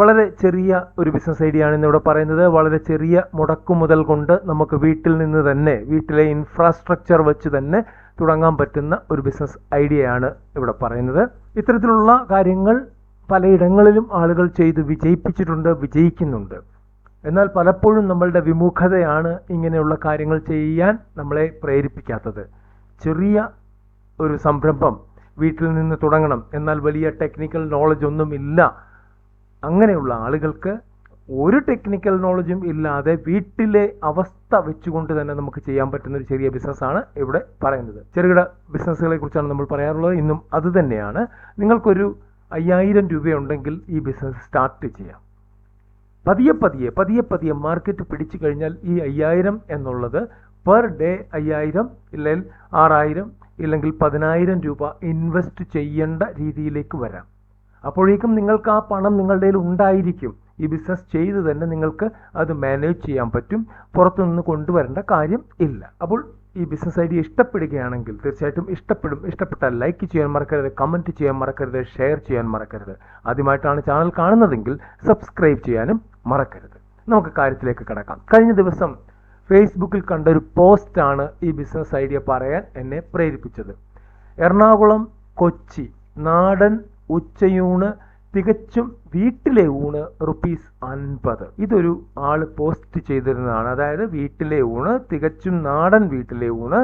വളരെ ചെറിയ ഒരു ബിസിനസ് ഐഡിയ ആണ് ഇന്നിവിടെ പറയുന്നത്. വളരെ ചെറിയ മുടക്കുമുതൽ കൊണ്ട് നമുക്ക് വീട്ടിൽ നിന്ന് തന്നെ വീട്ടിലെ ഇൻഫ്രാസ്ട്രക്ചർ വെച്ച് തന്നെ തുടങ്ങാൻ പറ്റുന്ന ഒരു ബിസിനസ് ഐഡിയയാണ് ഇവിടെ പറയുന്നത്. ഇത്തരത്തിലുള്ള കാര്യങ്ങൾ പലയിടങ്ങളിലും ആളുകൾ ചെയ്ത് വിജയിപ്പിച്ചിട്ടുണ്ട് വിജയിക്കുന്നുണ്ട്. എന്നാൽ പലപ്പോഴും നമ്മളുടെ വിമുഖതയാണ് ഇങ്ങനെയുള്ള കാര്യങ്ങൾ ചെയ്യാൻ നമ്മളെ പ്രേരിപ്പിക്കാത്തത്. ചെറിയ ഒരു സംരംഭം വീട്ടിൽ നിന്ന് തുടങ്ങണം. എന്നാൽ വലിയ ടെക്നിക്കൽ നോളജ് ഒന്നും ഇല്ല അങ്ങനെയുള്ള ആളുകൾക്ക് ഒരു ടെക്നിക്കൽ നോളജും ഇല്ലാതെ വീട്ടിലെ അവസ്ഥ വെച്ചുകൊണ്ട് തന്നെ നമുക്ക് ചെയ്യാൻ പറ്റുന്ന ഒരു ചെറിയ ബിസിനസ്സാണ് ഇവിടെ പറയുന്നത്. ചെറുകിട ബിസിനസ്സുകളെ കുറിച്ചാണ് നമ്മൾ പറയാറുള്ളത്. ഇന്നും അത് തന്നെയാണ്. നിങ്ങൾക്കൊരു അയ്യായിരം രൂപയുണ്ടെങ്കിൽ ഈ ബിസിനസ് സ്റ്റാർട്ട് ചെയ്യാം. പതിയെ പതിയെ പതിയെ പതിയെ മാർക്കറ്റ് പിടിച്ചു കഴിഞ്ഞാൽ ഈ അയ്യായിരം എന്നുള്ളത് പെർ ഡേ അയ്യായിരം ഇല്ലെങ്കിൽ ആറായിരം ഇല്ലെങ്കിൽ പതിനായിരം രൂപ ഇൻവെസ്റ്റ് ചെയ്യേണ്ട രീതിയിലേക്ക് വരാം. അപ്പോഴേക്കും നിങ്ങൾക്ക് ആ പണം നിങ്ങളുടെ കയ്യിൽ ഉണ്ടായിരിക്കും. ഈ ബിസിനസ് ചെയ്ത് തന്നെ നിങ്ങൾക്ക് അത് മാനേജ് ചെയ്യാൻ പറ്റും. പുറത്തുനിന്ന് കൊണ്ടുവരേണ്ട കാര്യം ഇല്ല. അപ്പോൾ ഈ ബിസിനസ് ഐഡിയ ഇഷ്ടപ്പെടുകയാണെങ്കിൽ തീർച്ചയായിട്ടും ഇഷ്ടപ്പെടും. ഇഷ്ടപ്പെട്ടാൽ ലൈക്ക് ചെയ്യാൻ മറക്കരുത് കമന്റ് ചെയ്യാൻ മറക്കരുത് ഷെയർ ചെയ്യാൻ മറക്കരുത്. ആദ്യമായിട്ടാണ് ചാനൽ കാണുന്നതെങ്കിൽ സബ്സ്ക്രൈബ് ചെയ്യാനും മറക്കരുത്. നമുക്ക് കാര്യത്തിലേക്ക് കിടക്കാം. കഴിഞ്ഞ ദിവസം ഫേസ്ബുക്കിൽ കണ്ട ഒരു പോസ്റ്റാണ് ഈ ബിസിനസ് ഐഡിയ പറയാൻ എന്നെ പ്രേരിപ്പിച്ചത്. എറണാകുളം കൊച്ചി നാടൻ ഉച്ചയൂണ് തികച്ചും വീട്ടിലെ ഊണ് റുപ്പീസ് അൻപത്. ഇതൊരു ആൾ പോസ്റ്റ് ചെയ്തിരുന്നതാണ്. അതായത് വീട്ടിലെ ഊണ് തികച്ചും നാടൻ വീട്ടിലെ ഊണ്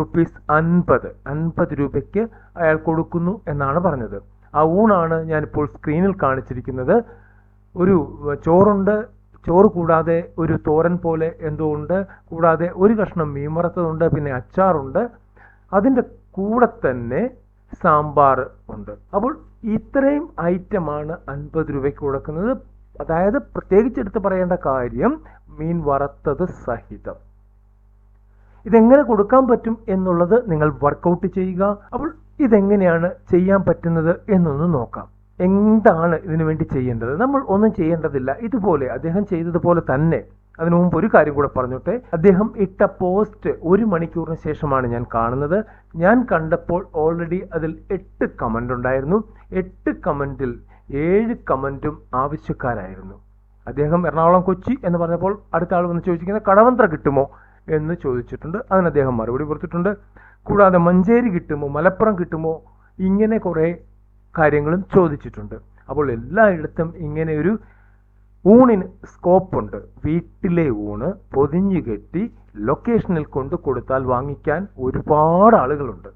റുപ്പീസ് അൻപത്. അൻപത് രൂപയ്ക്ക് അയാൾ കൊടുക്കുന്നു എന്നാണ് പറഞ്ഞത്. ആ ഊണാണ് ഞാനിപ്പോൾ സ്ക്രീനിൽ കാണിച്ചിരിക്കുന്നത്. ഒരു ചോറുണ്ട് ചോറ് കൂടാതെ ഒരു തോരൻ പോലെ എന്തോ ഉണ്ട് കൂടാതെ ഒരു കഷ്ണം മീൻ വറുത്തതുണ്ട് പിന്നെ അച്ചാറുണ്ട്. അതിന്റെ കൂടെ തന്നെ സാമ്പാർ ഉണ്ട്. അപ്പോൾ ഇത്രയും ഐറ്റമാണ് അൻപത് രൂപയ്ക്ക് കൊടുക്കുന്നത്. അതായത് പ്രത്യേകിച്ച് എടുത്ത് പറയേണ്ട കാര്യം മീൻ വറുത്തത് സഹിതം. ഇതെങ്ങനെ കൊടുക്കാൻ പറ്റും എന്നുള്ളത് നിങ്ങൾ വർക്കൗട്ട് ചെയ്യുക. അപ്പോൾ ഇതെങ്ങനെയാണ് ചെയ്യാൻ പറ്റുന്നത് എന്നൊന്ന് നോക്കാം. എന്താണ് ഇതിനു വേണ്ടി ചെയ്യേണ്ടത്? നമ്മൾ ഒന്നും ചെയ്യേണ്ടതില്ല. ഇതുപോലെ അദ്ദേഹം ചെയ്തതുപോലെ തന്നെ അതിനു മുമ്പ് ഒരു കാര്യം കൂടെ പറഞ്ഞോട്ടെ? അദ്ദേഹം ഇട്ട പോസ്റ്റ് ഒരു മണിക്കൂറിന് ശേഷമാണ് ഞാൻ കാണുന്നത്. ഞാൻ കണ്ടപ്പോൾ ഓൾറെഡി അതിൽ എട്ട് കമന്റ് ഉണ്ടായിരുന്നു. എട്ട് കമന്റിൽ ഏഴ് കമന്റും ആവശ്യക്കാരായിരുന്നു. അദ്ദേഹം എറണാകുളം കൊച്ചി എന്ന് പറഞ്ഞപ്പോൾ അടുത്ത ആൾ വന്ന് ചോദിച്ചിരിക്കുന്നത് കടവന്ത്ര കിട്ടുമോ എന്ന് ചോദിച്ചിട്ടുണ്ട്. അതിന് അദ്ദേഹം മറുപടി കൊടുത്തിട്ടുണ്ട്. കൂടാതെ മഞ്ചേരി കിട്ടുമോ മലപ്പുറം കിട്ടുമോ ഇങ്ങനെ കുറേ കാര്യങ്ങളും ചോദിച്ചിട്ടുണ്ട്. അപ്പോൾ എല്ലായിടത്തും ഇങ്ങനെ ഒരു ഊണിന് സ്കോപ്പുണ്ട്. വീട്ടിലെ ഊണ് പൊതിഞ്ഞു കെട്ടി ലൊക്കേഷനിൽ കൊണ്ടു കൊടുത്താൽ വാങ്ങിക്കാൻ ഒരുപാട് ആളുകളുണ്ട്.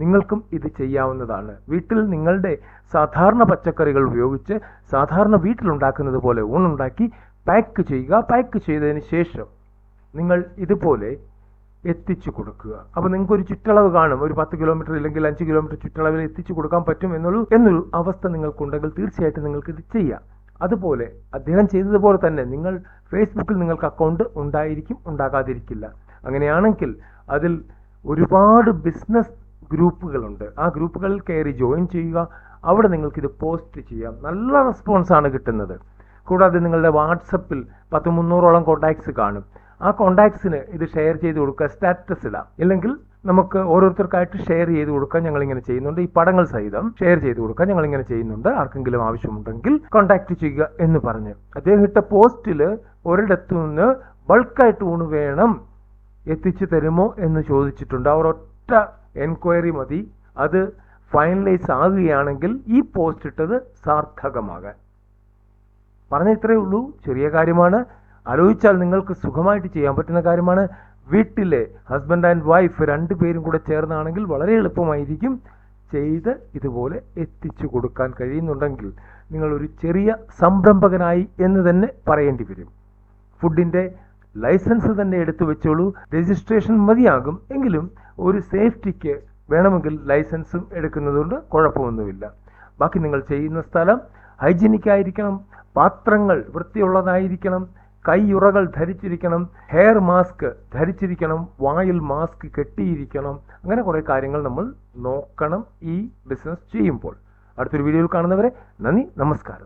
നിങ്ങൾക്കും ഇത് ചെയ്യാവുന്നതാണ്. വീട്ടിൽ നിങ്ങളുടെ സാധാരണ പച്ചക്കറികൾ ഉപയോഗിച്ച് സാധാരണ വീട്ടിലുണ്ടാക്കുന്നത് പോലെ ഊണുണ്ടാക്കി പാക്ക് ചെയ്യുക. പാക്ക് ചെയ്തതിന് ശേഷം നിങ്ങൾ ഇതുപോലെ എത്തിച്ചു കൊടുക്കുക. അപ്പോൾ നിങ്ങൾക്ക് ഒരു ചുറ്റളവ് കാണും. ഒരു പത്ത് കിലോമീറ്റർ ഇല്ലെങ്കിൽ അഞ്ച് കിലോമീറ്റർ ചുറ്റളവിൽ എത്തിച്ചു കൊടുക്കാൻ പറ്റും എന്നൊരു എന്നൊരു അവസ്ഥ നിങ്ങൾക്കുണ്ടെങ്കിൽ തീർച്ചയായിട്ടും നിങ്ങൾക്ക് ഇത് ചെയ്യാം. അതുപോലെ അദ്ദേഹം ചെയ്തതുപോലെ തന്നെ നിങ്ങൾ ഫേസ്ബുക്കിൽ നിങ്ങൾക്ക് അക്കൗണ്ട് ഉണ്ടായിരിക്കും ഉണ്ടാകാതിരിക്കില്ല. അങ്ങനെയാണെങ്കിൽ അതിൽ ഒരുപാട് ബിസിനസ് ഗ്രൂപ്പുകളുണ്ട്. ആ ഗ്രൂപ്പുകളിൽ കയറി ജോയിൻ ചെയ്യുക അവിടെ നിങ്ങൾക്ക് ഇത് പോസ്റ്റ് ചെയ്യാം. നല്ല റെസ്പോൺസ് ആണ് കിട്ടുന്നത്. കൂടാതെ നിങ്ങളുടെ വാട്സപ്പിൽ പത്ത് മുന്നൂറോളം കോണ്ടാക്ട്സ് കാണും. ആ കോണ്ടാക്ട്സിന് ഇത് ഷെയർ ചെയ്ത് കൊടുക്കുക സ്റ്റാറ്റസ് ഇടാം. ഇല്ലെങ്കിൽ നമുക്ക് ഓരോരുത്തർക്കായിട്ട് ഷെയർ ചെയ്ത് കൊടുക്കാൻ ഞങ്ങൾ ഇങ്ങനെ ചെയ്യുന്നുണ്ട്. ഈ പടങ്ങൾ സഹിതം ഷെയർ ചെയ്ത് കൊടുക്കാൻ ഞങ്ങൾ ഇങ്ങനെ ചെയ്യുന്നുണ്ട്. ആർക്കെങ്കിലും ആവശ്യമുണ്ടെങ്കിൽ കോണ്ടാക്ട് ചെയ്യുക എന്ന് പറഞ്ഞ്. അദ്ദേഹം ഇട്ട പോസ്റ്റിൽ ഒരിടത്തു നിന്ന് ബൾക്കായിട്ട് ഊണ് വേണം എത്തിച്ചു തരുമോ എന്ന് ചോദിച്ചിട്ടുണ്ട്. അവർ ഒറ്റ എൻക്വയറി മതി. അത് ഫൈനലൈസ് ആകുകയാണെങ്കിൽ ഈ പോസ്റ്റ് ഇട്ടത് സാർത്ഥകമാകാൻ. പറഞ്ഞ ഇത്രയേ ഉള്ളൂ. ചെറിയ കാര്യമാണ്. ആലോചിച്ചാൽ നിങ്ങൾക്ക് സുഖമായിട്ട് ചെയ്യാൻ പറ്റുന്ന കാര്യമാണ്. വീട്ടിലെ ഹസ്ബൻഡ് ആൻഡ് വൈഫ് രണ്ടുപേരും കൂടെ ചേർന്നാണെങ്കിൽ വളരെ എളുപ്പമായിരിക്കും ചെയ്ത് ഇതുപോലെ എത്തിച്ചു കൊടുക്കാൻ കഴിയുന്നുണ്ടെങ്കിൽ നിങ്ങൾ ഒരു ചെറിയ സംരംഭകനായി എന്ന് തന്നെ പറയേണ്ടി വരും. ഫുഡിന്റെ ലൈസൻസ് തന്നെ എടുത്തു വെച്ചോളൂ. രജിസ്ട്രേഷൻ മതിയാകും. എങ്കിലും ഒരു സേഫ്റ്റിക്ക് വേണമെങ്കിൽ ലൈസൻസും എടുക്കുന്നതുകൊണ്ട് കുഴപ്പമൊന്നുമില്ല. ബാക്കി നിങ്ങൾ ചെയ്യുന്ന സ്ഥലം ഹൈജീനിക് ആയിരിക്കണം. പാത്രങ്ങൾ വൃത്തിയുള്ളതായിരിക്കണം. കൈയുറകൾ ധരിച്ചിരിക്കണം ഹെയർ മാസ്ക് ധരിച്ചിരിക്കണം വായിൽ മാസ്ക് കെട്ടിയിരിക്കണം. അങ്ങനെ കുറേ കാര്യങ്ങൾ നമ്മൾ നോക്കണം ഈ ബിസിനസ് ചെയ്യുമ്പോൾ. അടുത്തൊരു വീഡിയോയിൽ കാണുന്നവരെ നന്ദി നമസ്കാരം.